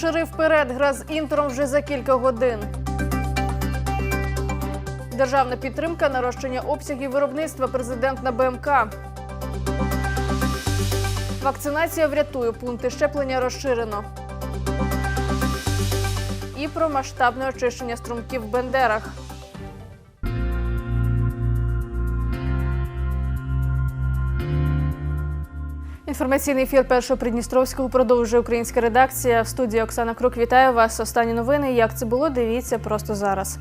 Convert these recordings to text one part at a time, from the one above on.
Шериф Перед гра з інтером вже за кілька годин. Державна підтримка нарощення обсягів виробництва президент на БМК. Вакцинація врятує пункти щеплення розширено. І про масштабне очищення струмків в Бендерах. Інформаційний ефір першого Придністровського продовжує українська редакція. В студії Оксана Крук вітаю вас. Останні новини. Як це було? Дивіться просто зараз.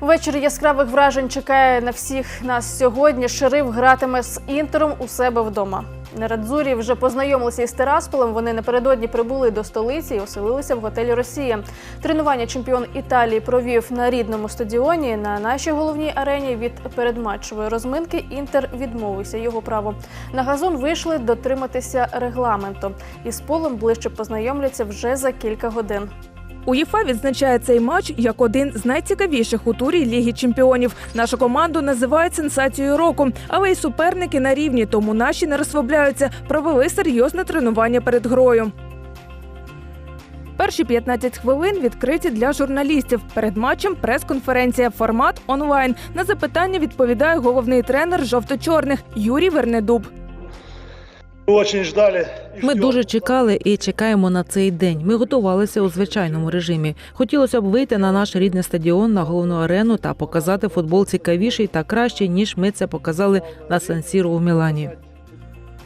Ввечері яскравих вражень чекає на всіх нас сьогодні. Шериф гратиме з інтером у себе вдома. Нерадзурі вже познайомилися із Терасполем. Вони напередодні прибули до столиці і оселилися в готелі Росія. Тренування чемпіон Італії провів на рідному стадіоні. На нашій головній арені від передматчевої розминки Інтер відмовився його право. На газон вийшли дотриматися регламенту. Із полем ближче познайомляться вже за кілька годин. УЄФА відзначає цей матч як один з найцікавіших у турі Ліги Чемпіонів. Нашу команду називають сенсацією року, але й суперники на рівні, тому наші не розслабляються. Провели серйозне тренування перед грою. Перші 15 хвилин відкриті для журналістів. Перед матчем прес-конференція, формат онлайн. На запитання відповідає головний тренер жовто-чорних Юрій Вернедуб. Ми дуже чекали і чекаємо на цей день. Ми готувалися у звичайному режимі. Хотілося б вийти на наш рідний стадіон на головну арену та показати футбол цікавіший та кращий, ніж ми це показали на Сан-Сіро у Мілані.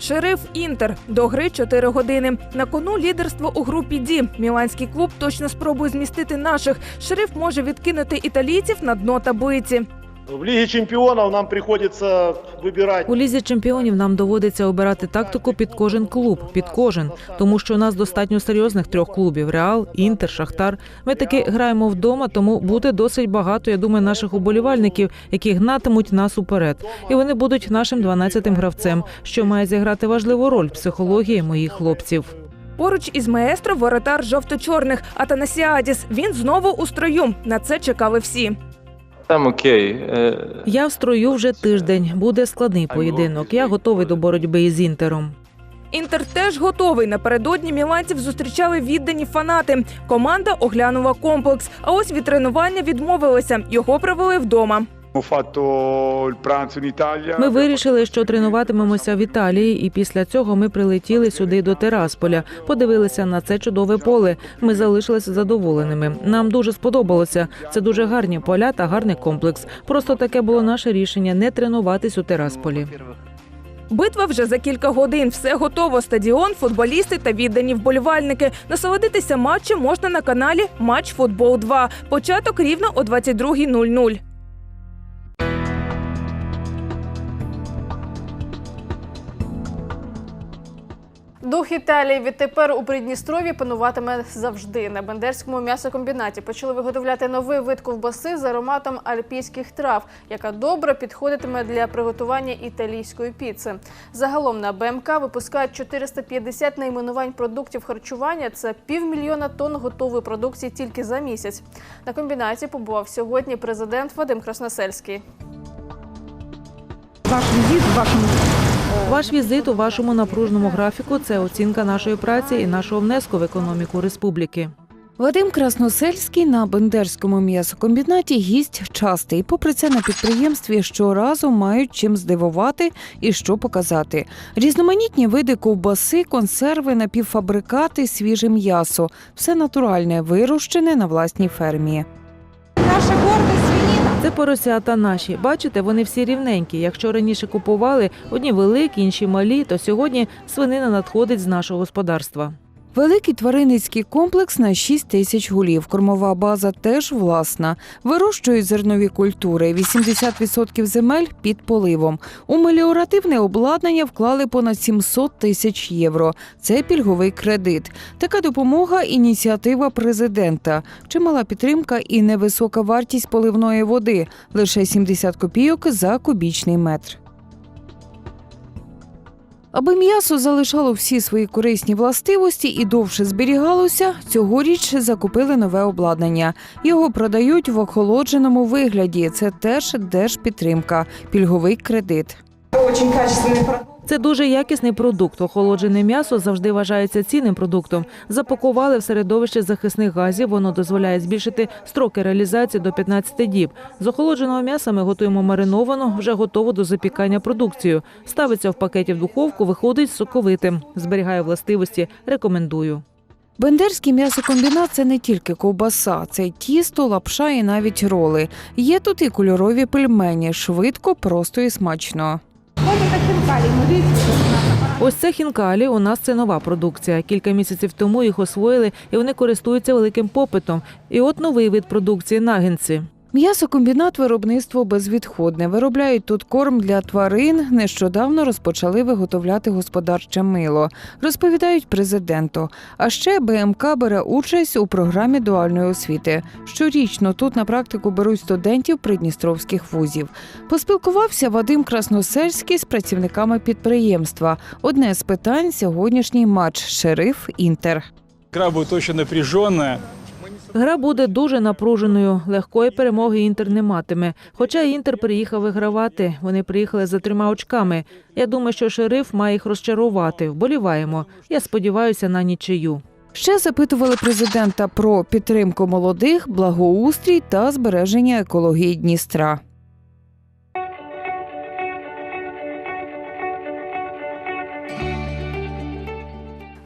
Шериф Інтер до гри 4 години. На кону лідерство у групі Ді. Міланський клуб точно спробує змістити наших. Шериф може відкинути італійців на дно таблиці. В Лиге чемпионов нам приходится выбирать. У лізі чемпіонів нам доводиться обирати тактику під кожен клуб, під кожен, тому що у нас достатньо серйозних трьох клубів: Реал, Інтер, Шахтар. Ми таки граємо вдома, тому буде досить багато. Я думаю, наших уболівальників, які гнатимуть нас уперед, і вони будуть нашим 12-тим гравцем, що має зіграти важливу роль в психології моїх хлопців. Поруч із маестро воротар жовто-чорних Атанасіадіс. Він знову у строю. На це чекали всі. Там окей. Е, Я в строю вже тиждень. Буде складний поєдинок. Я готовий до боротьби із інтером. Інтер теж готовий. Напередодні міланців зустрічали віддані фанати. Команда оглянула комплекс. А ось від тренування відмовилися. Його провели вдома. Ми вирішили, що тренуватимемося в Італії, і після цього ми прилетіли сюди до Терасполя, подивилися на це чудове поле. Ми залишилися задоволеними. Нам дуже сподобалося. Це дуже гарні поля та гарний комплекс. Просто таке було наше рішення не тренуватись у Терасполі. Битва вже за кілька годин. Все готово. Стадіон, футболісти та віддані вболівальники. Насолодитися матчем можна на каналі Матч Футбол 2. Початок рівно о 22.00. Дух Італії відтепер у Придністрові пануватиме завжди. На Бендерському м'ясокомбінаті почали виготовляти новий вид ковбаси з ароматом альпійських трав, яка добре підходитиме для приготування італійської піци. Загалом на БМК випускають 450 найменувань продуктів харчування. Це півмільйона тонн готової продукції тільки за місяць. На комбінаті побував сьогодні президент Вадим Красносельський. Ваш візит у вашому напруженому графіку це оцінка нашої праці і нашого внеску в економіку республіки. Вадим Красносельський на Бендерському м'ясокомбінаті гість частий. Попри це на підприємстві щоразу мають чим здивувати і що показати. Різноманітні види ковбаси, консерви, напівфабрикати, свіже м'ясо все натуральне, вирощене на власній фермі. Це поросята наші. Бачите, вони всі рівненькі. Якщо раніше купували одні великі, інші малі, то сьогодні свинина надходить з нашого господарства. Великий тваринницький комплекс на 6 тисяч голів. Кормова база теж власна. Вирощують зернові культури. 80% земель під поливом. У меліоративне обладнання вклали понад 700 тисяч євро. Це пільговий кредит. Така допомога ініціатива президента. Чимала підтримка і невисока вартість поливної води лише 70 копійок за кубічний метр. Аби м'ясо залишало всі свої корисні властивості і довше зберігалося, цьогоріч закупили нове обладнання. Його продають в охолодженому вигляді. Це теж держпідтримка, пільговий кредит. Це дуже якісний продукт. Охолоджене м'ясо завжди вважається цінним продуктом. Запакували в середовище захисних газів. Воно дозволяє збільшити строки реалізації до 15 діб. З охолодженого м'яса ми готуємо мариновану, вже готову до запікання продукцію. Ставиться в пакеті в духовку, виходить соковитим. Зберігає властивості. Рекомендую. Бендерський м'ясокомбінат це не тільки ковбаса, це тісто, лапша і навіть роли. Є тут і кольорові пельмені, швидко, просто і смачно. Ось це хінкалі. У нас це нова продукція. Кілька місяців тому їх освоїли, і вони користуються великим попитом. І от новий вид продукції нагінці. М'ясокомбінат виробництво безвідходне. Виробляють тут корм для тварин. Нещодавно розпочали виготовляти господарче мило, розповідають президенту. А ще БМК бере участь у програмі дуальної освіти. Щорічно тут на практику беруть студентів придністровських вузів. Поспілкувався Вадим Красносельський з працівниками підприємства. Одне з питань сьогоднішній матч Шериф Інтер. Игра будет очень напряженная. Гра буде дуже напруженою. Легкої перемоги інтер не матиме. Хоча інтер приїхав вигравати. Вони приїхали за трьома очками. Я думаю, що шериф має їх розчарувати. Вболіваємо. Я сподіваюся на нічию. Ще запитували президента про підтримку молодих, благоустрій та збереження екології Дністра.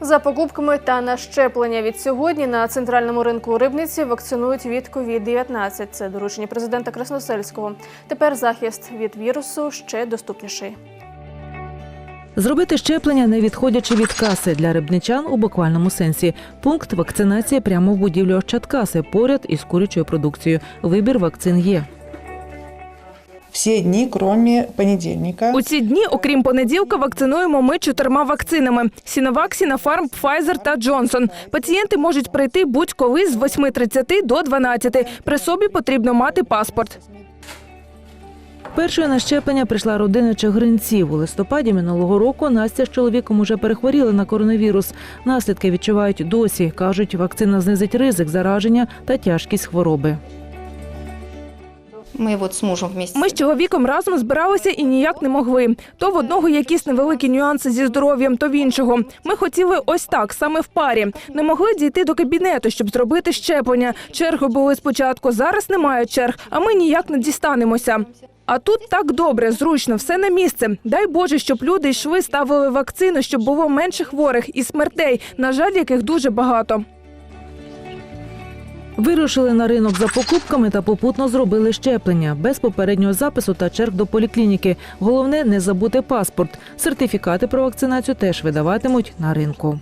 За покупками та на щеплення від сьогодні на центральному ринку Рибниці вакцинують від COVID-19. Це доручення президента Красносельського. Тепер захист від вірусу ще доступніший. Зробити щеплення, не відходячи від каси для рибничан у буквальному сенсі. Пункт вакцинації прямо в будівлі Ощадкаси поряд із курячою продукцією. Вибір вакцин є. Все дни, кроме понедельника. У ці дні, окрім понеділка, вакцинуємо ми чотирма вакцинами: Сіновак, Сінофарм, Pfizer та Джонсон. Пацієнти можуть прийти будь-коли з 8.30 до 12. При собі потрібно мати паспорт. Першою на щеплення прийшла родина чигиринців. У листопаді минулого року Настя з чоловіком уже перехворіли на коронавірус. Наслідки відчувають досі. кажуть, вакцина знизить ризик зараження та тяжкість хвороби. Мы вот с мужем вместе. Ми з чоловіком разом збиралися і ніяк не могли. То в одного якісь невеликі нюанси зі здоров'ям, то в іншого. Ми хотіли ось так, саме в парі. Не могли дійти до кабінету, щоб зробити щеплення. Черги були спочатку. Зараз немає черг, а ми ніяк не дістанемося. А тут так добре, зручно, все на місце. Дай Боже, щоб люди йшли, ставили вакцину, щоб було менше хворих і смертей, на жаль, яких дуже багато. Вирушили на ринок за покупками та попутно зробили щеплення без попереднього запису та черг до поліклініки. Головне не забути паспорт. Сертифікати про вакцинацію теж видаватимуть на ринку.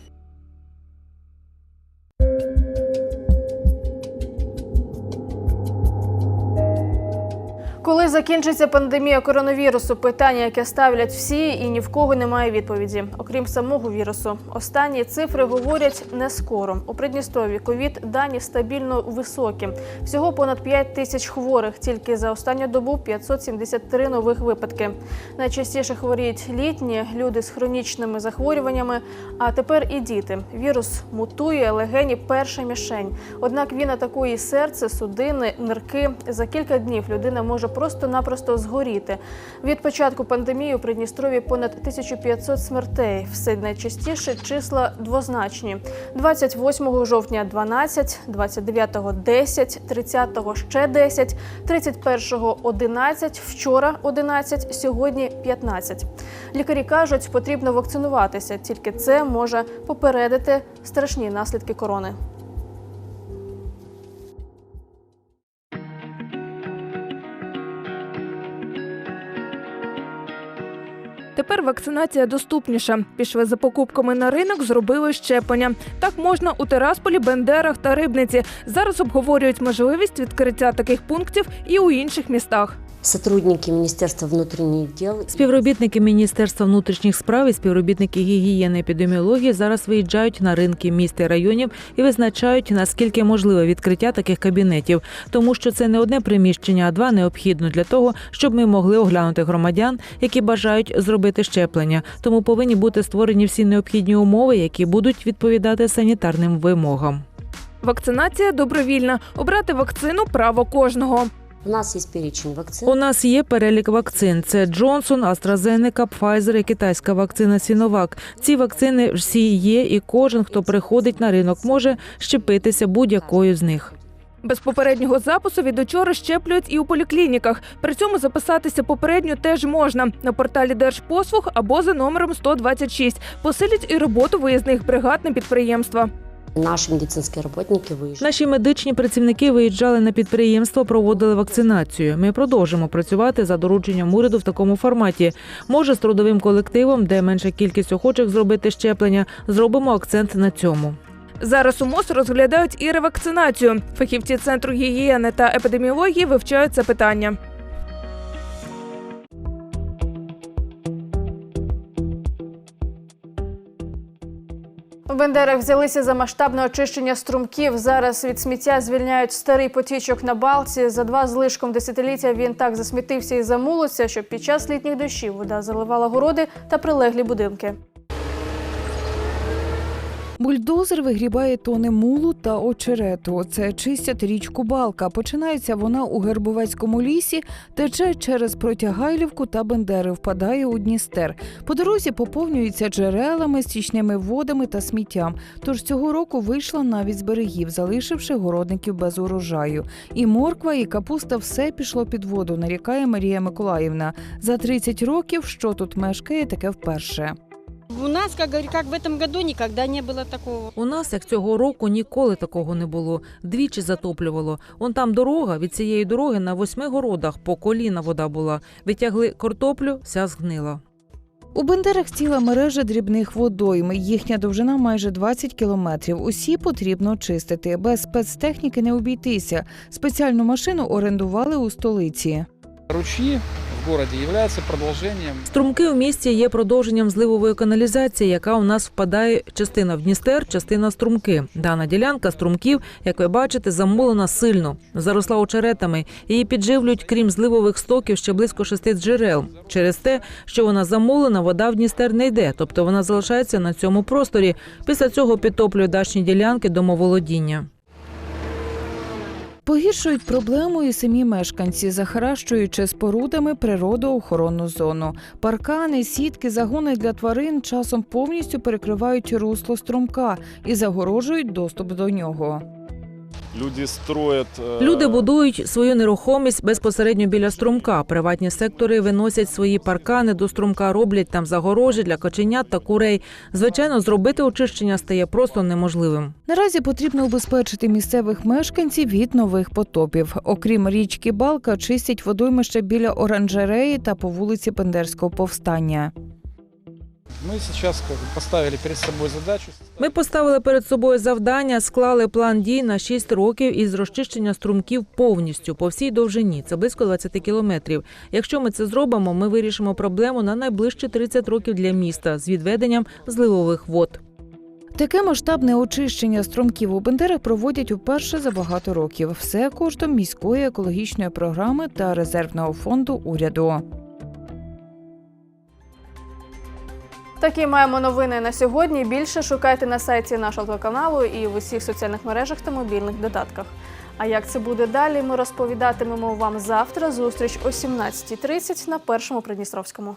Коли закінчиться пандемія коронавірусу, питання, яке ставлять всі, і ні в кого немає відповіді, окрім самого вірусу. Останні цифри говорять не скоро. У Придністрові ковід дані стабільно високі. Всього понад 5 тисяч хворих. Тільки за останню добу 573 нових випадки. Найчастіше хворіють літні люди з хронічними захворюваннями. А тепер і діти. Вірус мутує, легені перша мішень. Однак він атакує серце, судини, нирки. За кілька днів людина може просто-напросто згоріти. Від початку пандемії у Придністрові понад 1500 смертей. Все найчастіше числа двозначні. 28 жовтня 12, 29 10, 30 ще 10, 31 11, вчора 11, сьогодні 15. Лікарі кажуть, потрібно вакцинуватися, тільки це може попередити страшні наслідки корони. Тепер вакцинація доступніша. Пішли за покупками на ринок, зробили щеплення. Так можна у Терасполі, Бендерах та Рибниці. Зараз обговорюють можливість відкриття таких пунктів і у інших містах. Сотрудники Министерства внутренних дел Співробітники Міністерства внутрішніх справ і співробітники гігієни епідеміології зараз виїжджають на ринки міст і районів і визначають наскільки можливе відкриття таких кабінетів, тому що це не одне приміщення, а два необхідно для того, щоб ми могли оглянути громадян, які бажають зробити щеплення. Тому повинні бути створені всі необхідні умови, які будуть відповідати санітарним вимогам. Вакцинація добровільна. Обрати вакцину право кожного. У нас есть перечень вакцин. У нас є перелік вакцин: це Джонсон, AstraZeneca, Pfizer і китайська вакцина Сіновак. Ці вакцини всі є, і кожен, хто приходить на ринок, може щепитися будь-якою з них. Без попереднього запису від учора щеплюють і у поліклініках. При цьому записатися попередньо теж можна на порталі Держпослуг або за номером 126. Посилять і роботу виїзних бригад на підприємства. Наши медицинские работники выезжают. Наші медичні працівники виїжджали на підприємство, проводили вакцинацію. Ми продовжимо працювати за дорученням уряду в такому форматі. Може, з трудовим колективом, де менша кількість охочих зробити щеплення, зробимо акцент на цьому. Зараз у МОЗ розглядають і ревакцинацію. Фахівці центру гігієни та епідеміології вивчають це питання. В Бендерах взялися за масштабне очищення струмків. Зараз від сміття звільняють старий потічок на балці. За два з лишком десятиліття він так засмітився і замулося, що під час літніх дощів вода заливала городи та прилеглі будинки. Бульдозер вигрібає тони мулу та очерету. Це чистять річку Балка. Починається вона у Гербовецькому лісі, тече через Протягайлівку та Бендери, впадає у Дністер. По дорозі поповнюється джерелами, стічними водами та сміттям. Тож цього року вийшла навіть з берегів, залишивши городників без урожаю. І морква, і капуста все пішло під воду, нарікає Марія Миколаївна. За 30 років, що тут мешкає, таке вперше. У нас, как, говорю, как в этом году, никогда не было такого. У нас, як цього року, ніколи такого не було. Двічі затоплювало. Он там дорога від цієї дороги на восьми городах по коліна вода була. Витягли картоплю, вся згнила. У Бендерах ціла мережа дрібних водойм. Їхня довжина майже 20 кілометрів. Усі потрібно чистити. Без спецтехніки не обійтися. Спеціальну машину орендували у столиці. Ручьи в городе являются продолжением Струмки в місті є продовженням зливової каналізації, яка у нас впадає частина в Дністер, частина струмки. Дана ділянка струмків, як ви бачите, замулена сильно, заросла очеретами. Її підживлюють, крім зливових стоків, ще близько шести джерел. Через те, що вона замулена, вода в Дністер не йде, тобто вона залишається на цьому просторі. Після цього підтоплює дачні ділянки домоволодіння. Погіршують проблему і самі мешканці, захаращуючи спорудами природоохоронну зону. Паркани, сітки, загони для тварин часом повністю перекривають русло струмка і загорожують доступ до нього. Люди строят... э, Люди будують свою нерухомість безпосередньо біля струмка. Приватні сектори виносять свої паркани до струмка, роблять там загорожі для коченят та курей. Звичайно, зробити очищення стає просто неможливим. Наразі потрібно убезпечити місцевих мешканців від нових потопів. Окрім річки Балка, чистять водоймище біля оранжереї та по вулиці Бендерського повстання. Мы сейчас поставили перед собой задачу. Ми поставили перед собою завдання, склали план дій на 6 років із розчищення струмків повністю по всій довжині. Це близько 20 кілометрів. Якщо ми це зробимо, ми вирішимо проблему на найближчі 30 років для міста з відведенням зливових вод. Таке масштабне очищення струмків у Бендерах проводять уперше за багато років. Все коштом міської екологічної програми та резервного фонду уряду. Такі маємо новини на сьогодні. Більше шукайте на сайті нашого каналу і в усіх соціальних мережах та мобільних додатках. А як це буде далі, ми розповідатимемо вам завтра. Зустріч о 17.30 на першому Придністровському.